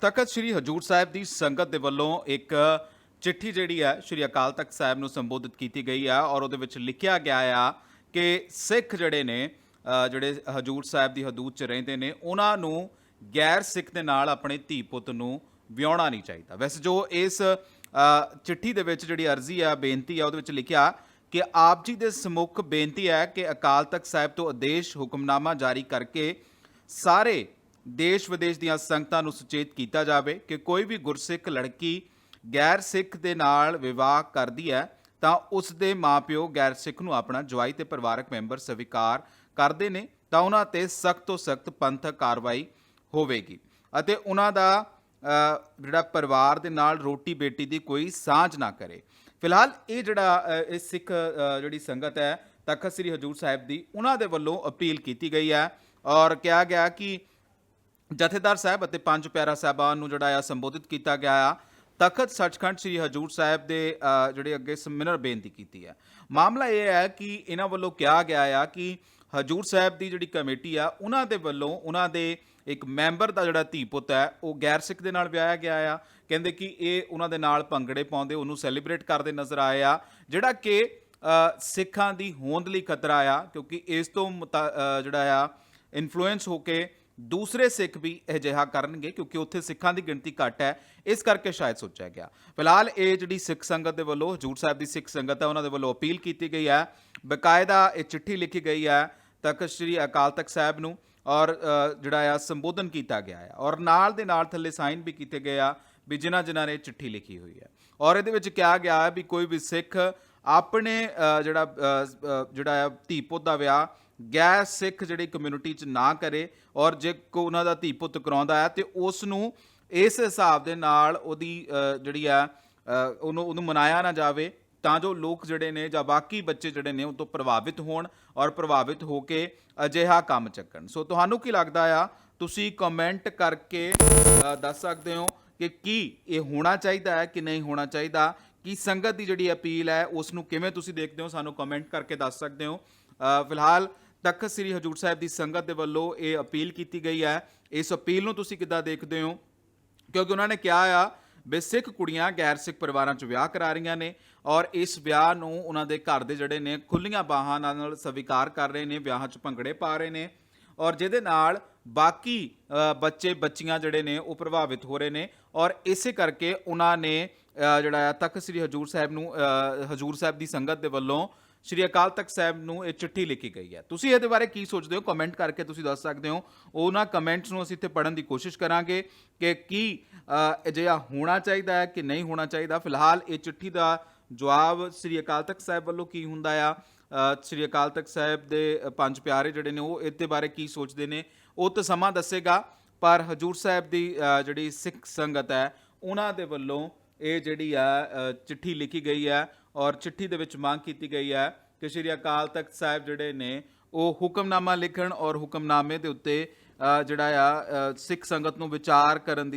ਤਖਤ ਸ੍ਰੀ ਹਜੂਰ ਸਾਹਿਬ ਦੀ ਸੰਗਤ ਦੇ ਵੱਲੋਂ ਇੱਕ ਚਿੱਠੀ ਜਿਹੜੀ ਹੈ, ਸ੍ਰੀ ਅਕਾਲ ਤਖਤ ਸਾਹਿਬ ਨੂੰ ਸੰਬੋਧਿਤ ਕੀਤੀ ਗਈ ਆ ਔਰ ਉਹਦੇ ਵਿੱਚ ਲਿਖਿਆ ਗਿਆ ਆ ਕਿ ਸਿੱਖ ਜਿਹੜੇ ਨੇ ਜਿਹੜੇ ਹਜੂਰ ਸਾਹਿਬ ਦੀ ਹਦੂਦ 'ਚ ਰਹਿੰਦੇ ਨੇ, ਉਹਨਾਂ ਨੂੰ ਗੈਰ ਸਿੱਖ ਦੇ ਨਾਲ ਆਪਣੇ ਧੀ ਪੁੱਤ ਨੂੰ ਵਿਆਹਣਾ ਨਹੀਂ ਚਾਹੀਦਾ। ਵੈਸੇ ਜੋ ਇਸ ਚਿੱਠੀ ਦੇ ਵਿੱਚ ਜਿਹੜੀ ਅਰਜ਼ੀ ਆ, ਬੇਨਤੀ ਆ, ਉਹਦੇ ਵਿੱਚ ਲਿਖਿਆ ਕਿ ਆਪ ਜੀ ਦੇ ਸਮੁੱਖ ਬੇਨਤੀ ਹੈ ਕਿ ਅਕਾਲ ਤਖਤ ਸਾਹਿਬ ਤੋਂ ਆਦੇਸ਼ ਹੁਕਮਨਾਮਾ ਜਾਰੀ ਕਰਕੇ ਸਾਰੇ ਦੇਸ਼ ਵਿਦੇਸ਼ ਦੀਆਂ ਸੰਗਤਾਂ ਨੂੰ ਸੁਚੇਤ ਕੀਤਾ ਜਾਵੇ ਕਿ ਕੋਈ ਵੀ ਗੁਰਸਿੱਖ ਲੜਕੀ ਗੈਰ ਸਿੱਖ ਦੇ ਨਾਲ ਵਿਵਾਹ ਕਰਦੀ ਹੈ, ਤਾਂ ਉਸ ਦੇ ਮਾਪਿਓ ਗੈਰ ਸਿੱਖ ਨੂੰ ਆਪਣਾ ਜਵਾਈ ਤੇ ਪਰਿਵਾਰਕ ਮੈਂਬਰ ਸਵੀਕਾਰ ਕਰਦੇ ਨੇ, ਤਾਂ ਉਹਨਾਂ ਤੇ ਸਖਤ ਤੋਂ ਸਖਤ ਪੰਥਕ ਕਾਰਵਾਈ ਹੋਵੇਗੀ। ਅਤੇ ਉਹਨਾਂ ਦਾ ਜਿਹੜਾ ਪਰਿਵਾਰ ਦੇ ਨਾਲ ਰੋਟੀ ਬੇਟੀ ਦੀ ਕੋਈ ਸਾਂਝ ਨਾ ਕਰੇ। ਫਿਲਹਾਲ ਇਹ ਜਿਹੜਾ ਇਹ ਸਿੱਖ ਜਿਹੜੀ ਸੰਗਤ ਹੈ, ਤਖਤ ਸ੍ਰੀ ਹਜੂਰ ਸਾਹਿਬ ਦੀ, ਉਹਨਾਂ ਦੇ ਵੱਲੋਂ ਅਪੀਲ ਕੀਤੀ ਗਈ ਹੈ ਔਰ ਕਿਹਾ ਗਿਆ ਕਿ ਜਥੇਦਾਰ ਸਾਹਿਬ ਅਤੇ ਪੰਜ ਪਿਆਰਾ ਸਾਹਿਬਾਨ ਨੂੰ ਜਿਹੜਾ ਆ ਸੰਬੋਧਿਤ ਕੀਤਾ ਗਿਆ ਆ। ਤਖਤ ਸੱਚਖੰਡ ਸ੍ਰੀ ਹਜੂਰ ਸਾਹਿਬ ਦੇ ਜਿਹੜੇ ਅੱਗੇ ਸਮਿਨਰ ਬੇਨਤੀ ਕੀਤੀ ਹੈ। ਮਾਮਲਾ ਇਹ ਹੈ ਕਿ ਇਹਨਾਂ ਵੱਲੋਂ ਕਿਹਾ ਗਿਆ ਆ ਕਿ ਹਜੂਰ ਸਾਹਿਬ ਦੀ ਜਿਹੜੀ ਕਮੇਟੀ ਆ, ਉਹਨਾਂ ਦੇ ਵੱਲੋਂ ਉਹਨਾਂ ਦੇ ਇੱਕ ਮੈਂਬਰ ਦਾ ਜਿਹੜਾ ਧੀ ਪੁੱਤ ਹੈ, ਉਹ ਗੈਰ ਸਿੱਖ ਦੇ ਨਾਲ ਵਿਆਹਿਆ ਗਿਆ ਆ। ਕਹਿੰਦੇ ਕਿ ਇਹ ਉਹਨਾਂ ਦੇ ਨਾਲ ਭੰਗੜੇ ਪਾਉਂਦੇ, ਉਹਨੂੰ ਸੈਲੀਬ੍ਰੇਟ ਕਰਦੇ ਨਜ਼ਰ ਆਏ ਆ। ਜਿਹੜਾ ਕਿ ਸਿੱਖਾਂ ਦੀ ਹੋਂਦ ਲਈ ਖਤਰਾ ਆ, ਕਿਉਂਕਿ ਇਸ ਤੋਂ ਮੁਤਾ- ਜਿਹੜਾ ਆ ਇਨਫਲੂਐਂਸ ਹੋ ਕੇ ਦੂਸਰੇ ਸਿੱਖ ਵੀ ਅਜਿਹਾ ਕਰਨਗੇ ਕਿਉਂਕਿ ਉੱਥੇ ਸਿੱਖਾਂ ਦੀ ਗਿਣਤੀ ਘੱਟ ਹੈ, ਇਸ ਕਰਕੇ ਸ਼ਾਇਦ ਸੋਚਿਆ ਗਿਆ। ਫਿਲਹਾਲ ਇਹ ਜਿਹੜੀ ਸਿੱਖ ਸੰਗਤ ਦੇ ਵੱਲੋਂ, ਹਜੂਰ ਸਾਹਿਬ ਦੀ ਸਿੱਖ ਸੰਗਤ ਹੈ, ਉਹਨਾਂ ਦੇ ਵੱਲੋਂ ਅਪੀਲ ਕੀਤੀ ਗਈ ਹੈ। ਬਕਾਇਦਾ ਇਹ ਚਿੱਠੀ ਲਿਖੀ ਗਈ ਹੈ ਤਖਤ ਸ੍ਰੀ ਅਕਾਲ ਤਖਤ ਸਾਹਿਬ ਨੂੰ ਔਰ ਜਿਹੜਾ ਆ ਸੰਬੋਧਨ ਕੀਤਾ ਗਿਆ ਹੈ ਔਰ ਨਾਲ ਦੇ ਨਾਲ ਥੱਲੇ ਸਾਈਨ ਵੀ ਕੀਤੇ ਗਏ ਆ ਵੀ ਜਿਨ੍ਹਾਂ ਜਿਨ੍ਹਾਂ ਨੇ ਚਿੱਠੀ ਲਿਖੀ ਹੋਈ ਹੈ। ਔਰ ਇਹਦੇ ਵਿੱਚ ਕਿਹਾ ਗਿਆ ਹੈ ਵੀ ਕੋਈ ਵੀ ਸਿੱਖ ਆਪਣੇ ਜਿਹੜਾ ਜਿਹੜਾ ਆ ਧੀ ਪੁੱਤ ਦਾ ਵਿਆਹ ਗੈਰ ਸਿੱਖ ਜਿਹੜੀ ਕਮਿਊਨਿਟੀ ਚ ਨਾ ਕਰੇ ਔਰ ਜੇ ਕੋ ਉਹਨਾਂ ਦਾ ਧੀ ਪੁੱਤ ਕਰਾਉਂਦਾ ਹੈ ਤੇ ਉਸ ਨੂੰ ਇਸ ਹਿਸਾਬ ਦੇ ਨਾਲ ਉਹਦੀ ਜਿਹੜੀ ਆ ਉਹਨੂੰ ਉਹਨੂੰ ਮਨਾਇਆ ਨਾ ਜਾਵੇ ਤਾਂ ਜੋ ਲੋਕ ਜਿਹੜੇ ਨੇ ਜਾਂ ਬਾਕੀ ਬੱਚੇ ਜਿਹੜੇ ਨੇ ਉਹ ਤੋਂ ਪ੍ਰਭਾਵਿਤ ਹੋਣ ਔਰ ਪ੍ਰਭਾਵਿਤ ਹੋ ਕੇ ਅਜਿਹਾ ਕੰਮ ਚੱਕਣ। ਸੋ ਤੁਹਾਨੂੰ ਕੀ ਲੱਗਦਾ ਆ? ਤੁਸੀਂ ਕਮੈਂਟ ਕਰਕੇ ਦੱਸ ਸਕਦੇ ਹੋ ਕਿ ਕੀ ਇਹ ਹੋਣਾ ਚਾਹੀਦਾ ਹੈ ਕਿ ਨਹੀਂ ਹੋਣਾ ਚਾਹੀਦਾ? ਕਿ ਸੰਗਤ ਦੀ ਜਿਹੜੀ ਅਪੀਲ ਹੈ ਉਸ ਨੂੰ ਕਿਵੇਂ ਤੁਸੀਂ ਦੇਖਦੇ ਹੋ? ਸਾਨੂੰ ਕਮੈਂਟ ਕਰਕੇ ਦੱਸ ਸਕਦੇ ਹੋ। ਫਿਲਹਾਲ ਤਖਤ ਸ੍ਰੀ ਹਜੂਰ ਸਾਹਿਬ ਦੀ ਸੰਗਤ ਦੇ ਵੱਲੋਂ ਇਹ ਅਪੀਲ ਕੀਤੀ ਗਈ ਹੈ। ਇਸ ਅਪੀਲ ਨੂੰ ਤੁਸੀਂ ਕਿੱਦਾਂ ਦੇਖਦੇ ਹੋ? ਕਿਉਂਕਿ ਉਹਨਾਂ ਨੇ ਕਿਹਾ ਆ ਵੀ ਸਿੱਖ ਕੁੜੀਆਂ ਗੈਰ ਸਿੱਖ ਪਰਿਵਾਰਾਂ 'ਚ ਵਿਆਹ ਕਰਾ ਰਹੀਆਂ ਨੇ ਔਰ ਇਸ ਵਿਆਹ ਨੂੰ ਉਹਨਾਂ ਦੇ ਘਰ ਦੇ ਜਿਹੜੇ ਨੇ ਖੁੱਲੀਆਂ ਬਾਹਾਂ ਨਾਲ ਸਵੀਕਾਰ ਕਰ ਰਹੇ ਨੇ, ਵਿਆਹਾਂ 'ਚ ਭੰਗੜੇ ਪਾ ਰਹੇ ਨੇ ਔਰ ਜਿਹਦੇ ਨਾਲ ਬਾਕੀ ਬੱਚੇ, ਬੱਚੀਆਂ ਜਿਹੜੇ ਨੇ ਉਹ ਪ੍ਰਭਾਵਿਤ ਹੋ ਰਹੇ ਨੇ ਔਰ ਇਸੇ ਕਰਕੇ ਉਹਨਾਂ ਨੇ ਜਿਹੜਾ ਆ ਤਖਤ ਸ੍ਰੀ ਹਜੂਰ ਸਾਹਿਬ ਨੂੰ ਹਜੂਰ ਸਾਹਿਬ ਦੀ ਸੰਗਤ ਦੇ ਵੱਲੋਂ ਸ਼੍ਰੀ ਅਕਾਲ ਤਖਤ ਸਾਹਿਬ ਨੂੰ ਇਹ ਚਿੱਠੀ ਲਿਖੀ ਗਈ ਹੈ। ਤੁਸੀਂ ਇਹਦੇ ਬਾਰੇ ਕੀ ਸੋਚਦੇ ਹੋ? ਕਮੈਂਟ ਕਰਕੇ ਤੁਸੀਂ ਦੱਸ ਸਕਦੇ ਹੋ। ਉਹਨਾਂ ਕਮੈਂਟਸ ਨੂੰ ਅਸੀਂ ਇੱਥੇ ਪੜਨ ਦੀ ਕੋਸ਼ਿਸ਼ ਕਰਾਂਗੇ ਕਿ ਕੀ ਅਜਿਹਾ ਹੋਣਾ ਚਾਹੀਦਾ ਹੈ ਕਿ ਨਹੀਂ ਹੋਣਾ ਚਾਹੀਦਾ। ਫਿਲਹਾਲ ਇਹ ਚਿੱਠੀ ਦਾ ਜਵਾਬ ਸ਼੍ਰੀ ਅਕਾਲ ਤਖਤ ਸਾਹਿਬ ਵੱਲੋਂ ਕੀ ਹੁੰਦਾ ਆ? ਸ਼੍ਰੀ ਅਕਾਲ ਤਖਤ ਸਾਹਿਬ ਦੇ ਪੰਜ ਪਿਆਰੇ ਜਿਹੜੇ ਨੇ, ਉਹ ਇਹਦੇ ਬਾਰੇ ਕੀ ਸੋਚਦੇ ਨੇ? ਉਹ ਤਾਂ ਸਮਾਂ ਦੱਸੇਗਾ, ਪਰ ਹਜੂਰ ਸਾਹਿਬ ਦੀ ਜਿਹੜੀ ਸਿੱਖ ਸੰਗਤ ਹੈ, ਉਹਨਾਂ ਦੇ ਵੱਲੋਂ ਇਹ ਜਿਹੜੀ ਆ ਚਿੱਠੀ ਲਿਖੀ ਗਈ ਹੈ ਔਰ ਚਿੱਠੀ ਦੇ ਵਿੱਚ ਮੰਗ ਕੀਤੀ ਗਈ ਹੈ ਕਿ ਸ਼੍ਰੀ ਅਕਾਲ ਤਖਤ ਸਾਹਿਬ ਜਿਹੜੇ ਨੇ, ਉਹ ਹੁਕਮਨਾਮਾ ਲਿਖਣ ਔਰ ਹੁਕਮਨਾਮੇ ਦੇ ਉੱਤੇ ਜਿਹੜਾ ਆ ਸਿੱਖ ਸੰਗਤ ਨੂੰ ਵਿਚਾਰ ਕਰਨ ਦੀ